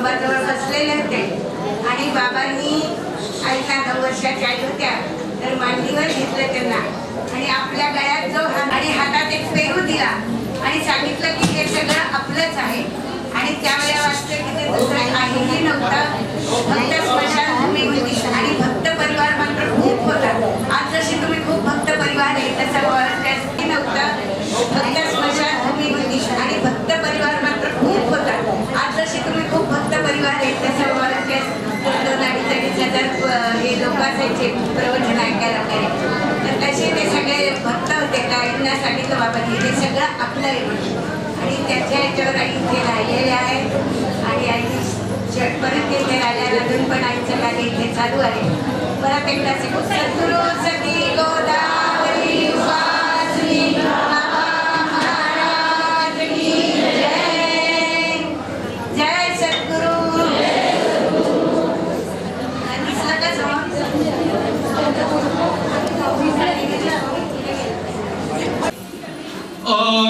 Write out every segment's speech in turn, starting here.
शंभरजवळ बसलेलेच ते आणि बाबांनी आईला नऊ वर्षाच्या आई होत्या तर मांडीवर घेतलं त्यांना. आणि आपल्या गळ्यात जो आणि हातात एक पेरू दिला. आणि सांगितलं की हे सगळं आपलंच आहे. आणि त्यावेळेला वाटतं की ते दुसरं काहीही नव्हतं. फक्त स्मशानभूमी होती. आणि भक्त परिवार मात्र खूप होता. आज जशी तुम्ही खूप भक्त परिवार आहे त्याचा त्यासाठी नव्हता. फक्त स्मशान हे लोक असायचे प्रवचन ऐकायला वगैरे तर तसे ते सगळे भक्त होते काहींना सांगितलं बाबा हे सगळं आपलं आणि त्याच्या ह्याच्यावर आई इथे राहिलेले आहे. आणि आई परत इथे राहिल्या अजून पण आईचं कार्य चालू आहे परत एकदा सद्गुरू सती गो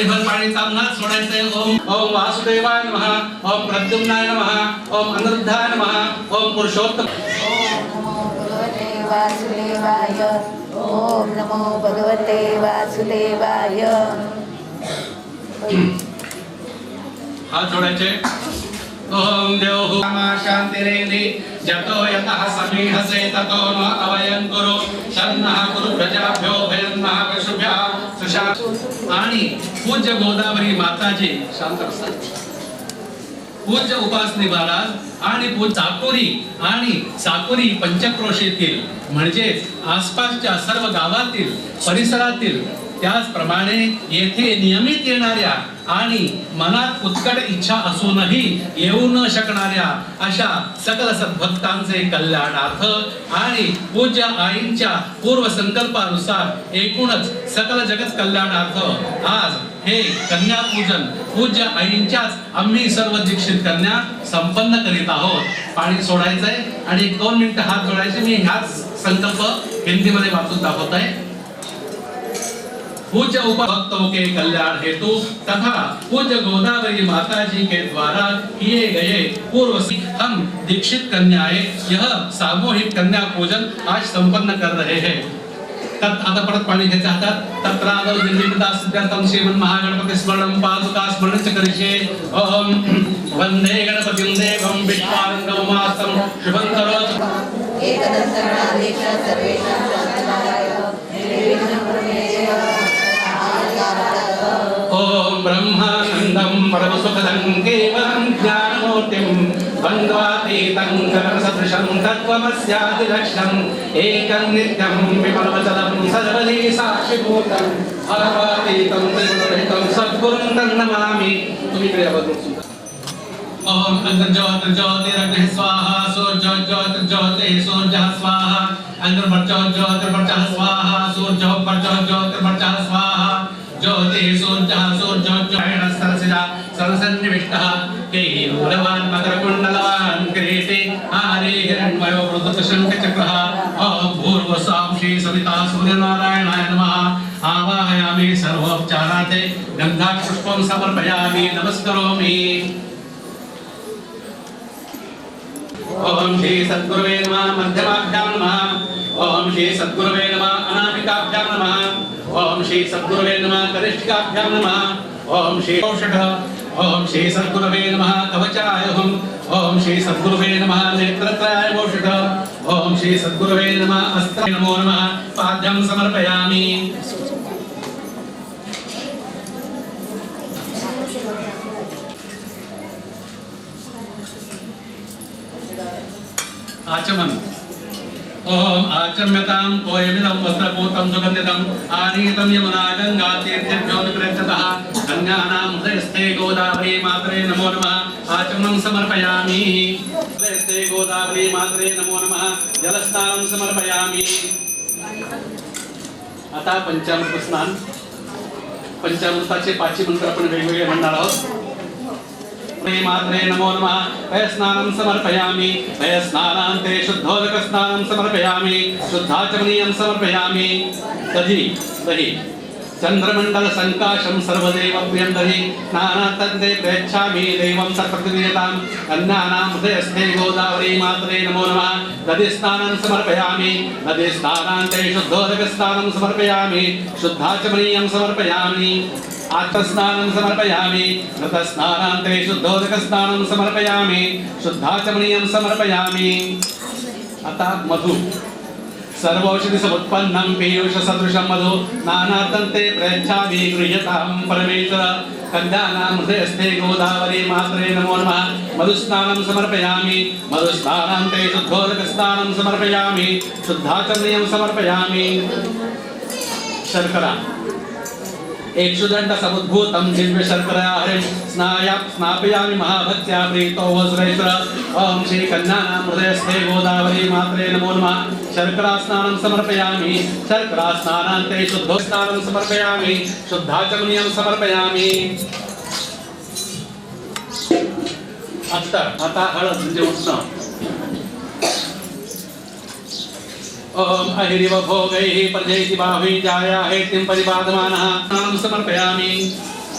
नमः पळीभर पाणी तांबणात सोडायचंय ओम ओम वासुदेवाय नमः ओम प्रद्युम्नाय नमः ओम अनिरुद्धाय नमः ओम पुरुषोत्तम। ओम भगवते वासुदेवाय ओम नमो भगवते वासुदेवाय। हात जोडायचे ओम देव मा शांतिरेधि जतो यतः समीहसे ततो न अवयं कुरु। शन्नः कुरु प्रजाभ्यो भयन्नः पशुभ्यः आणि पूज्य गोदावरी माताजी शांत असतात पूज्य उपासनी महाराज आणि पूज्य चाकोरी आणि चाकोरी पंचक्रोशीतील म्हणजेच आसपासच्या सर्व गावातील परिसरातील त्याचप्रमाणे येथे नियमित येणाऱ्या आणि मनात उत्कट इच्छा असूनही येऊ न शकणाऱ्या अशा सकल सद्भक्तांचे कल्याणार्थ आणि पूज्य आईंच्या पूर्व संकल्पानुसार एकूणच सकल जगत कल्याणार्थ आज हे कन्या पूजन पूज्य आईंच्याच आम्ही सर्व दीक्षित कन्या संपन्न करीत आहोत. पाणी सोडायचंय आणि दोन मिनिटं हात जोडायचे. मी ह्याच संकल्प हिंदीमध्ये वाचून दाखवत आहे पूज्य उपभक्तों के कल्याण हेतु तथा पूज्य गोदावरी माता जी के द्वारा किए गए पूर्व हम दीक्षित कन्याएँ, यह सामूहिक कन्या पूजन आज संपन्न कर रहे हैं। च करिष्ये। गणपतिं देवं शुभं करोतु। सर्वेषां ब्रह्मानन्दं परमसुखदं केवलं ज्ञानमूर्तिं द्वन्द्वातीतं गगनसदृशं तत्त्वमस्यादिलक्ष्यम् एकं नित्यं विमलवचनं सर्वधी साक्षिभूतं भावातीतं त्रिगुणरहितं सद्गुरुं तन्नमामि तुम्ही इकडे बाजूला सुद्धा. ओम अंतर्ज्योत ज्योतिरग्निः स्वाहा सूर्योज्योत ज्योतिः सूर्यः स्वाहा अंतर्वर्चोज्योतिर्वर्चः स्वाहा सूर्योपर्चोज्योतिर्वर्चः स्वाहा ज्योतिः सूर्यः सूर्योज्योतिः सरसिजा सरसन्निविष्टः केयूरवान् मकरकुण्डलवान् किरीटे हारे हिरण्मयो मृदुतशङ्खचक्रः ॐ सविता सूर्यनारायणाय नमः आवाहयामि सर्वोपचारार्थे गन्धापुष्पं समर्पयामि नमस्करोमि। ओम श्री सद्गुरुवे नमः, मध्यमाभ्यां नमः। ओम श्री सद्गुरुवे नमः, अनामिकाभ्यां नमः। ఓం శ్రీ సద్గురువే నమ కనిష్ఠికాభ్యాం నమ. ఓం శ్రీ ఔషధ ఓం శ్రీ సద్గురువే నమ కవచాయ హుం ఓం శ్రీ సద్గురువే నమ నేత్రత్రాయ ఔషధ ఓం శ్రీ సద్గురువే నమ అస్త్ర నమో నమ పాద్యం సమర్పయామి. ఆచమనం. आचम्यतां कोयमिदं वस्त्रपूतं सुगन्धितं आनीतं यमुना गङ्गा तीर्थेभ्यो विप्रत्यतः कन्यानां हृदयस्थे गोदावरी मात्रे नमो नमः आचमनं समर्पयामि हृदयस्थे गोदावरी मात्रे नमो नमः जलस्नानं समर्पयामि आता पंचामृत स्नान पंचामृताचे पाचही मंत्र आपण वेगवेगळे म्हणणार आहोत समर्पयामि। शुद्धाचमनीयं समर्पयामि। दधि दहि दहि स्नानान्तन्ते प्रेच्छामि देवं सप्रतिनियतां कन्यानां हृदयस्थे गोदावरी मात्रे नमो नमः। दधिस्नानं समर्पयामि। दधिस्नानान्ते शुद्धोदकस्नानं समर्पयामि। शुद्धाचमनीयं समर्पयामि। ఆత్మస్నానం సమర్పయామి మృతస్నానాంతరే శుద్ధోదక స్నానం సమర్పయామి శుద్ధాచమనీయం సమర్పయామి అత మధు సర్వౌషధి సముత్పన్నం పీయూష సదృశం మధు నానార్థం తే ప్రయచ్ఛామి గృహ్యతాం పరమేశ్వర కన్యానాం హృదయస్థే గోదావరి మాత్రే నమో నమ మధుస్నానం సమర్పయామి మధుస్నానం తే శుద్ధోదక స్నానం సమర్పయామి శుద్ధాచమనీయం సమర్పయామి శర్కర यक्षुदण्ड समुद्भूतं दिव्यशर्कराहरिं स्नाया स्नापयामि महाभक्त्या प्रीतो वसुरेश्वर ॐ श्रीकन्यानां हृदयस्थे गोदावरी मात्रे नमो नमः। शर्करास्नानं समर्पयामि। शर्करास्नानान्ते शुद्धोस्नानं समर्पयामि। शुद्धाचमनीयं समर्पयामि। अस्तर अतः हळद म्हणजे उष्ण ओम अहिरिव भोगैः प्रजयति बाहुः जाया हेतिं परिपादमानः नाम समर्पयामि।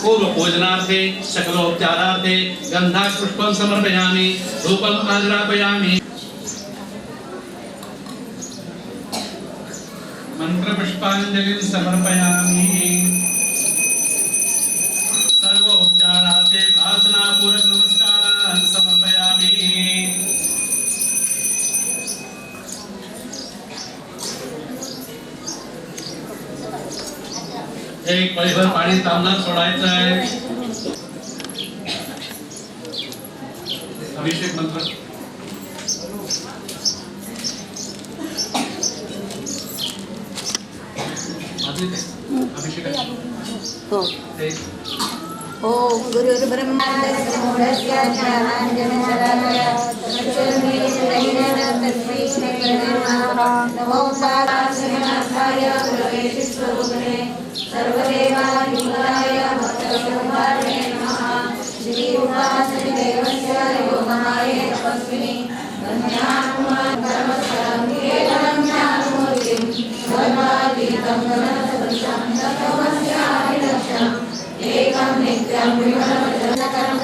पूर्वपूजनार्थे सकलोपचारार्थे, गन्धापुष्पं समर्पयामि, धूपम् आग्रापयामि मन्त्रपुष्पाञ्जलिं समर्पयामि सर्वोपचारार्थे प्रार्थनापूर्वक नमस्कारान् समर्पयामि एक परिभर पाणी तांबणार सोडायचं आहे. अभिषेक मंत्र ते हो. ओम तस्मै नमो गुरवे विश्वरूपिणे सर्वदेवाधिपताय भक्तशोभार्णे नमः श्री उपासनदेवस्य योगमाये तपस्विनि ज्ञानमूर्तिं सर्वातीतं गणसदृशं तत्त्वमस्याभिलक्ष्यम् एकं नित्यं विमलवचनकरं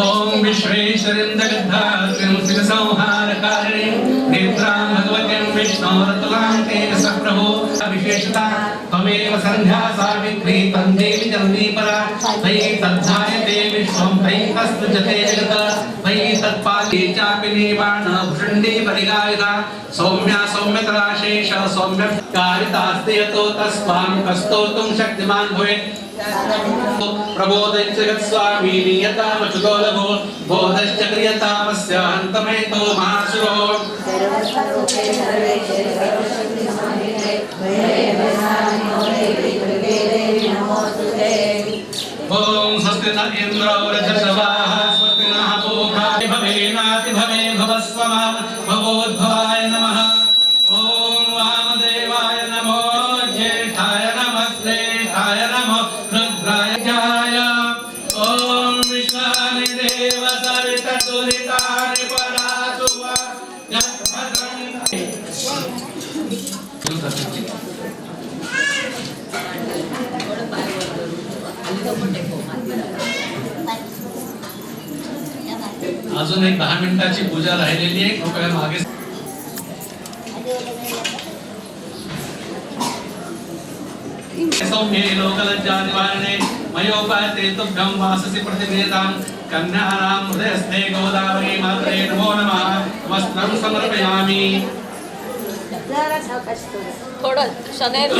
ॐ विश्वेश्वरिन्दगद्धात्रिं त्वमेव सन्ध्या सावित्री तन्देवि परा। त्वयि तद्धायते विश्वं त्वयि तत्सृजते जगत्। त्वयि तत्पाले चापि निर्वाण भुषण्डे परिगायिता। सौम्या सौम्यतरा शेष सौम्य कारितास्ते यतो तस्मां कस्तोतुं शक्तिमान् भवेत् प्रबोधञ्च गत्स्वामी नियतामच्युतो लघो बोधश्च क्रियतामस्य अन्तमेतो महासुरो। ಕೇಂದ್ರ ಅವರ ಸಭಾ अजून एक दहा मिनिटाची पूजा राहिलेली आहे. कृपया मागे सौम्ये लोकलज्जानिवारणे मयोपाते तुभ्यं वाससि प्रतिवेदां कन्यानां हृदयस्थे गोदावरी मात्रे नमो नमः. वस्त्रं समर्पयामि. थोडं शनेर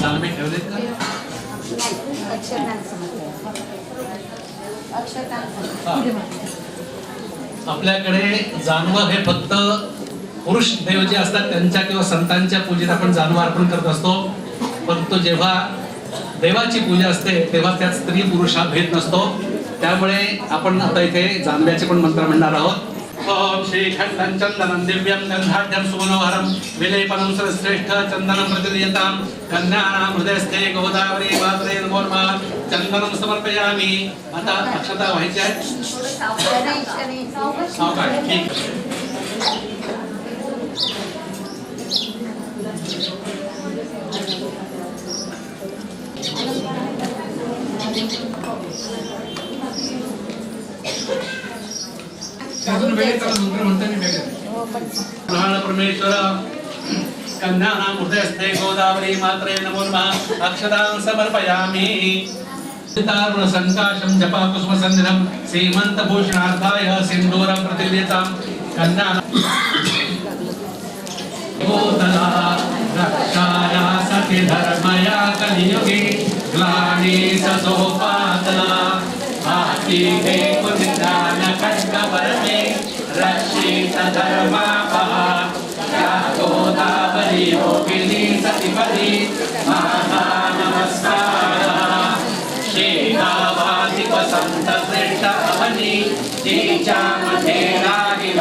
जानवे ठेवलेत का? आपल्याकडे जानवं हे फक्त पुरुष देव जे असतात त्यांच्या किंवा संतांच्या पूजेत आपण जानवं अर्पण करत असतो. परंतु जेव्हा देवाची पूजा असते तेव्हा त्यात स्त्री पुरुष हा भेद नसतो. त्यामुळे आपण आता इथे जानव्याचे पण मंत्र म्हणणार आहोत. ओम श्री खंडन चंदनं दिव्यं गंधाढ्यं सुमनोहरं विलेपनं सर्वश्रेष्ठ चंदनं प्रतिदीयतां कन्यानां हृदयस्थे गोदावरी मात्रे नमो नमः। समर्पयामि। आता अक्षता सावकाश ठीक अजून वेगळे त्याला मंत्र म्हणता मी वेगळे प्रहाण परमेश्वर कन्यानां हृदयस्थे गोदावरी मात्रे नमो नमः। अक्षतां समर्पयामि। सितारुण संकाशं जपा कुसुम संधिरं सीमंत भूषणार्थाय सिंदूरं प्रतिलेतां कन्या भूतला रक्षाया सति धर्मया कलियुगे ग्लानि ससोपातला आस्तिके సరి యోగిని సతిపది మహానమస్కార. శ్రీనావాధిప సంత శ్రేష్ట అవని శ్రీచామధేరాగిల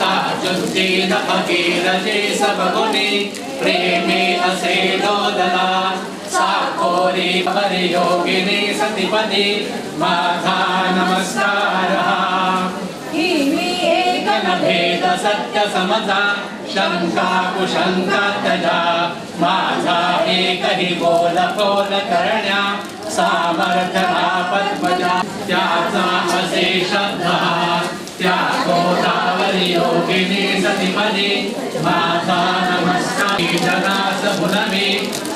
తాజుద్దీన భగీరథే సభగుని ప్రేమే అసేదోదలా సాకోరి పరి యోగిని సతిపది మాధా నమస్కారః सत्य समजा शंका कुशंका तजा माझा एकही बोल बोल करण्या सामर्थ्य पद्मजा। त्याचा असे शब्द त्या गोदावरी योगिनी सती सतीपदी। माझा नमस्कार जगास भुलवे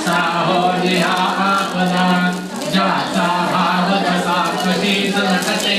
साहो लिहा आपदा ज्याचा भाव कसा कशी नटते।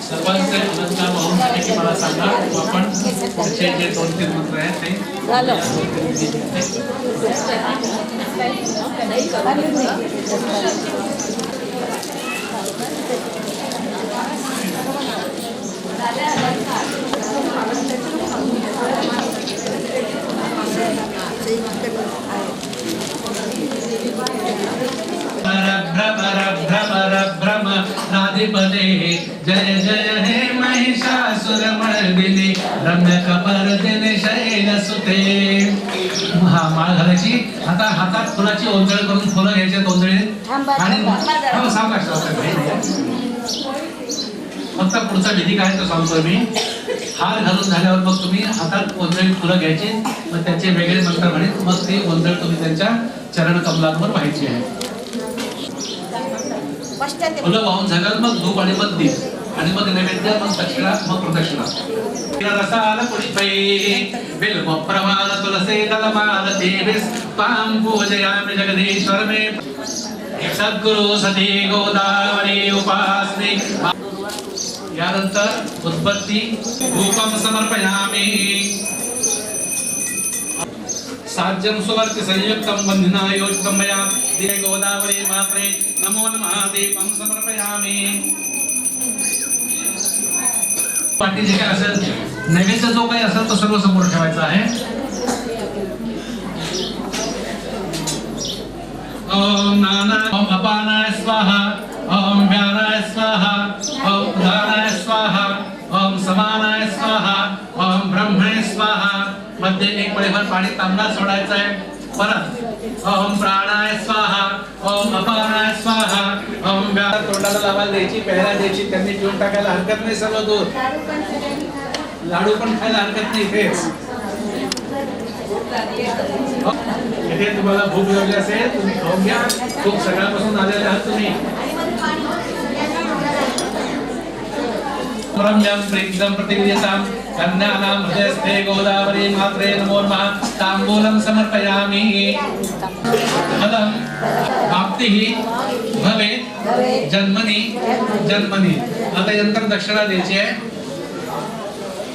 सर्वांचे अलंकार वाहून की मला सांगा. आपण पुढचे जे दोन तीन मंत्र आहेत ते. झालं. शैल सुते. हा माळ घालायची आता हातात फुलाची ओंजळ करून फुलं घ्यायचे ओंजळीत थांबा, आणि. हो, सावकाश. फक्त पुढचा विधी काय तो सांगतो मी. हार घालून झाल्यावर मग तुम्ही हातात ओंजळीत फुलं घ्यायची. मग त्याचे वेगळे मंत्र म्हणत मग ते ओंजळ तुम्ही त्यांच्या चरण कमलांवर व्हायची आहे. फुलं वाहून झाल्यावर मग धूप आणि मग ಹನುಮದ ನೈವೇದ್ಯ ಮತ್ತು ದಕ್ಷಿಣ ಮತ್ತು ಪ್ರದಕ್ಷಿಣ ರಸಾಲ ಪುಷ್ಪೈ ಬಿಲ್ವ ಪ್ರಮಾಣ ತುಳಸಿ ದಲಮಾಲ ದೇವಿ ಪಾಂ ಪೂಜಯಾಮಿ ಜಗದೀಶ್ವರ ಮೇ ಸದ್ಗುರು ಸತಿ ಗೋದಾವರಿ ಉಪಾಸ್ಮಿ ಯಾರಂತ ಉತ್ಪತ್ತಿ ರೂಪಂ ಸಮರ್ಪಯಾಮಿ సాధ్యం సువర్తి సంయుక్తం వందినా యోజితం మయా దే గోదావరి మాత్రే నమో నమః దీపం సమర్పయామి पाठी जे काय असेल नैवेद्य जो काही असेल तो सर्व समोर ठेवायचा आहे. ओम नाना ओम अपानाय स्वाहा ओम व्यानाय स्वाहा ओम उदानाय स्वाहा ओम समानाय स्वाहा ओम ब्रह्मणे स्वाहा. मध्ये एक पळीभर पाणी तांबडा सोडायचं आहे. परत ओम प्राणाय स्वाहा ओम अपानाय स्वाहा ओम व्या तोंडाला लावायला द्यायची पेहरा द्यायची त्यांनी ठेवून टाकायला हरकत नाही सर्व दूध लाडू पण खायला हरकत नाही तेच. हो. इथे तुम्हाला भूक लागली असेल तुम्ही खाऊन घ्या. खूप सकाळपासून आलेले आहात तुम्ही. रम्यं प्रीतं प्रतिविद्यतां कन्यानां हृदयस्थे गोदावरी मात्रे नमो नमः ताम्बूलं समर्पयामि फलं प्राप्तिः भवेत् जन्मनी जन्मनी आता यंत्र दक्षिणा द्यायची आहे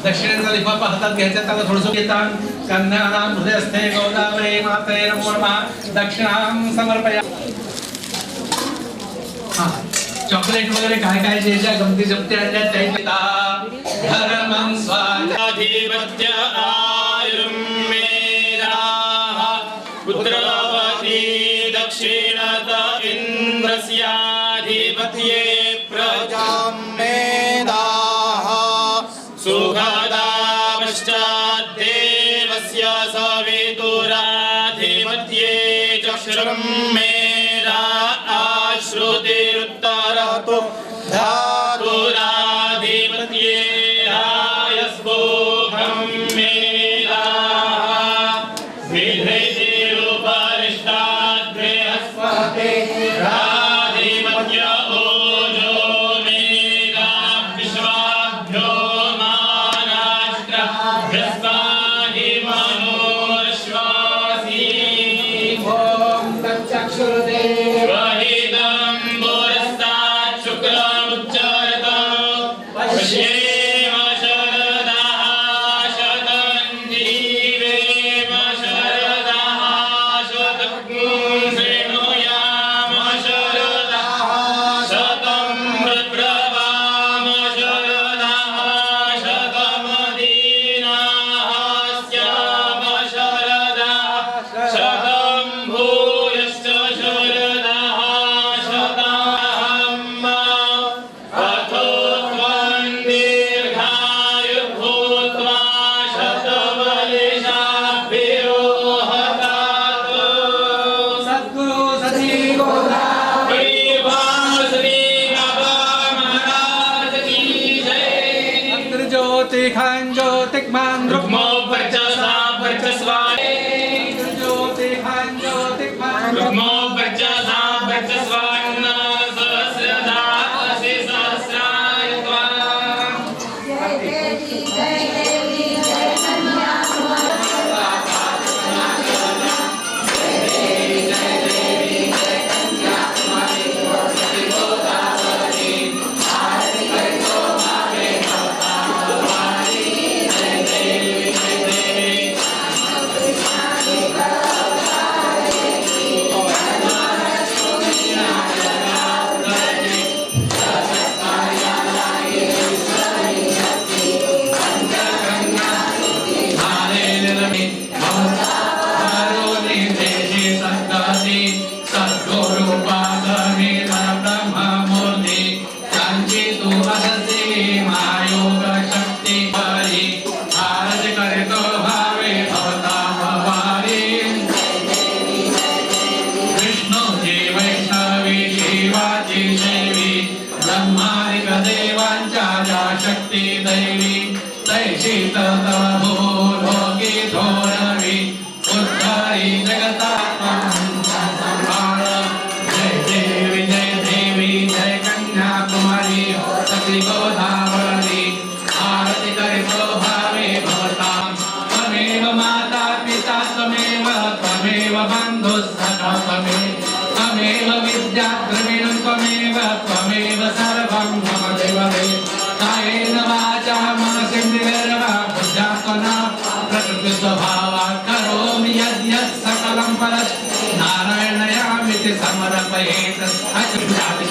दक्षिणेचा लिफाफा हातात घ्यायचा त्याला थोडस घेतात कन्यानां हृदयस्थे गोदावरी मात्रे नमो नमः दक्षिणां समर्पया हा चॉकलेट वगैरे काय काय जे ज्या गमती जमती आणल्या त्या धर्मं स्वाधिपत्य आयुर्मेदाः पुत्रवती दक्षिणत इन्द्रस्याधिपत्ये प्रजां तैशी तव भूलोके थोरवी उद्धारि जगतात्मा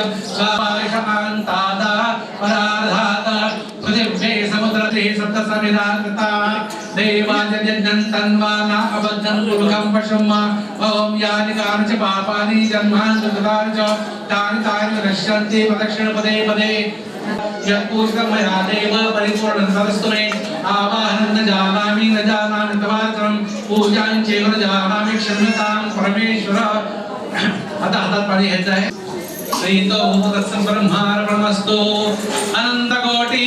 भोज्यं स्वाशान्तादा पराधाता पृथिव्ये समुद्रते सप्तसमिदाकृता देवाजन्यन्तन्वाना अबद्धं पुरुखं पशुम् ॐ यानि कानि च पापानि जन्मानि कृतानि च तानि तानि नश्यन्ति प्रदक्षिणपदे पदे यत्पूजितं देव परिपूर्णं तदस्तु मे आवाहनं न जानामि न जानामि तवात्रं पूजां चैव न जानामि क्षम्यतां परमेश्वर अतः तत्परि శ్రీతో సంబ్రహ్మార్పణమస్తు అనంతకోటి